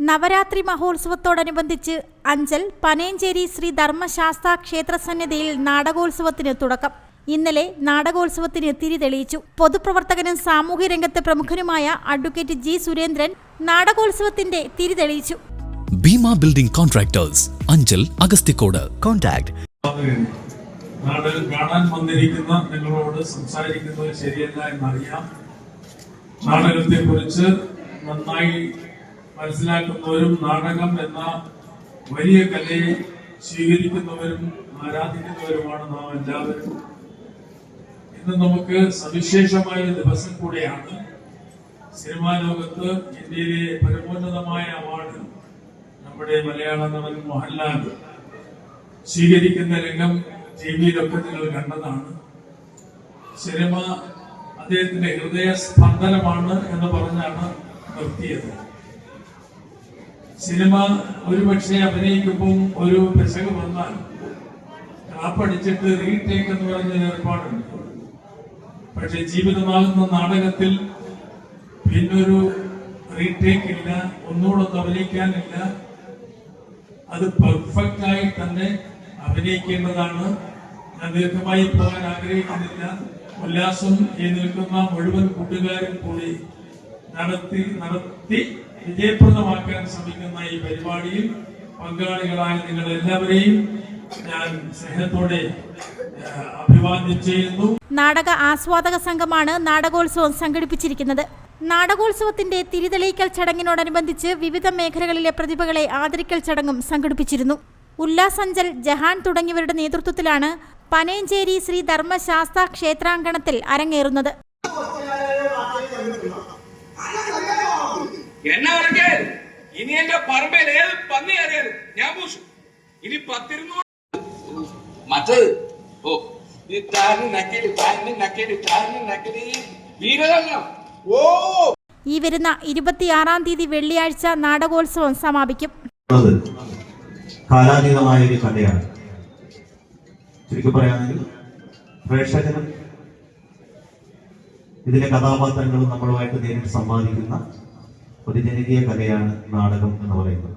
നവരാത്രി മഹോത്സവത്തോടനുബന്ധിച്ച് അഞ്ചൽ പനയഞ്ചേരി ശ്രീ ധർമ്മശാസ്ത്ര ക്ഷേത്രസന്നിധിയിൽ നാടകോത്സവത്തിന് തുടക്കം. ഇന്നലെ നാടകോത്സവത്തിന് തിരി തെളിയിച്ചു. പൊതുപ്രവർത്തകനും സാമൂഹ്യ രംഗത്തെ പ്രമുഖനുമായ അഡ്വക്കേറ്റ് ജി സുരേന്ദ്രൻ നാടകോത്സവത്തിന്റെ തിരി തെളിയിച്ചു. Bhima building contractors Anchal Agasthikode contact. നാട് കാണാൻ വന്നിരിക്കുന്ന നിങ്ങളോട് സംസാരിക്കുന്നത് ശരിയല്ല എന്നറിയാം. നാടകത്തെ കുറിച്ച് നന്നായി മനസ്സിലാക്കുന്നവരും നാടകം എന്ന വലിയ കലയെ സ്വീകരിക്കുന്നവരും ആരാധിക്കുന്നവരുമാണ് നാം എല്ലാവരും. ഇന്ന് നമുക്ക് സവിശേഷമായ ദിവസം കൂടെയാണ്. സിനിമാ ലോകത്ത് ഇന്ത്യയിലെ പരമോന്നതമായ അവാർഡ് നമ്മുടെ മലയാള നടൻ മോഹൻലാൽ സ്വീകരിക്കുന്ന രംഗം ടി വിയിലൊക്കെ നിങ്ങൾ കണ്ടതാണ്. സിനിമ അദ്ദേഹത്തിന്റെ ഹൃദയ സ്പന്ദനമാണ് എന്ന് പറഞ്ഞാണ് നിർത്തിയത്. സിനിമ ഒരു പക്ഷേ അഭിനയിക്കുമ്പോൾ ഒരു പ്രസംഗം വന്നാൽ കാപ്പടിച്ചിട്ട് റീടേക്ക് എന്ന് പറഞ്ഞ ഏർപ്പാടുണ്ട്. പക്ഷെ ജീവിതമാകുന്ന നാടകത്തിൽ പിന്നൊരു റീടേക്ക് ഇല്ല ഒന്നുകൂടെ അഭിനയിക്കാനില്ല. അത് പെർഫെക്റ്റ് ആയി തന്നെ അഭിനയിക്കേണ്ടതാണ്. ഞാൻ ദീർഘമായി പോകാൻ ആഗ്രഹിക്കുന്നില്ല. ഉല്ലാസം ഈ നിൽക്കുന്ന മുഴുവൻ കൂട്ടുകാരും കൂടി നടത്തി നടത്തി വിജയപ്രദമാക്കാൻ ശ്രമിക്കുന്ന ഈ പരിപാടിയിൽ പങ്കാളികളായ നിങ്ങൾ എല്ലാവരെയും ഞാൻ സ്നേഹത്തോടെ അഭിവാദ്യം ചെയ്യുന്നു. നാടക ആസ്വാദക സംഘമാണ് നാടകോത്സവം സംഘടിപ്പിച്ചിരിക്കുന്നത്. നാടകോത്സവത്തിന്റെ തിരിതെളിയിക്കൽ ചടങ്ങിനോടനുബന്ധിച്ച് വിവിധ മേഖലകളിലെ പ്രതിഭകളെ ആദരിക്കൽ ചടങ്ങും സംഘടിപ്പിച്ചിരുന്നു. ഉല്ലാസഞ്ചൽ ജഹാൻ തുടങ്ങിയവരുടെ നേതൃത്വത്തിലാണ് പനയഞ്ചേരി ശ്രീ ധർമ്മശാസ്ത്ര ക്ഷേത്രാങ്കണത്തിൽ അരങ്ങേറുന്നത്. എന്നെ ഇനി എന്റെ പറമ്പിൽ ഏത് പന്നി ഞാൻ പൂശു. ഇനി പത്തിരുന്നൂറ് മറ്റത് ഓ ഈ താരന് നക്കൽ താരന് നക്കൽ താരന് നക്കൽ വീരതല്ല ഓ. ഈ വരുന്ന ഇരുപത്തിയാറാം തീയതി വെള്ളിയാഴ്ച നാടകോത്സവം സമാപിക്കും. കാലാതീതമായ ഒരു കഥയാണ്. ചുരുക്കി പറയുകയാണെങ്കിൽ പ്രേക്ഷകനും ഇതിലെ കഥാപാത്രങ്ങളും നമ്മളുമായിട്ട് നേരിട്ട് സംവാദിക്കുന്ന ഒരു ജനകീയ കലയാണ് നാടകം എന്ന് പറയുന്നത്.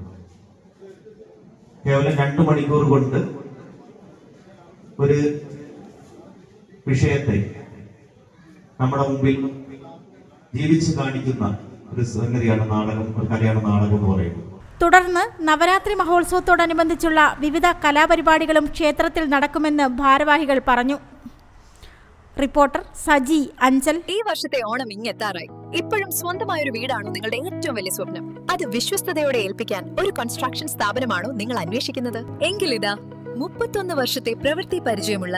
കേവലം രണ്ടു മണിക്കൂർ കൊണ്ട് ഒരു വിഷയത്തെ നമ്മുടെ മുമ്പിൽ ജീവിച്ച് കാണിക്കുന്ന ഒരു സംഗതിയാണ് നാടകം ഒരു കലയാണ് നാടകം എന്ന് പറയുന്നത്. തുടർന്ന് നവരാത്രി മഹോത്സവത്തോടനുബന്ധിച്ചുള്ള വിവിധ കലാപരിപാടികളും ക്ഷേത്രത്തിൽ നടക്കുമെന്ന് ഭാരവാഹികൾ പറഞ്ഞു. റിപ്പോർട്ടർ സജി അഞ്ചൽ. ഈ വർഷത്തെ ഓണം ഇങ്ങെത്താറായി. ഇപ്പോഴും സ്വന്തമായ ഒരു വീടാണോ നിങ്ങളുടെ ഏറ്റവും വലിയ സ്വപ്നം? അത് വിശ്വസ്തയോടെ ഏൽപ്പിക്കാൻ ഒരു കൺസ്ട്രക്ഷൻ സ്ഥാപനമാണോ നിങ്ങൾ അന്വേഷിക്കുന്നത്? എങ്കിൽ ഇതാ മുപ്പത്തൊന്ന് വർഷത്തെ പ്രവൃത്തി പരിചയമുള്ള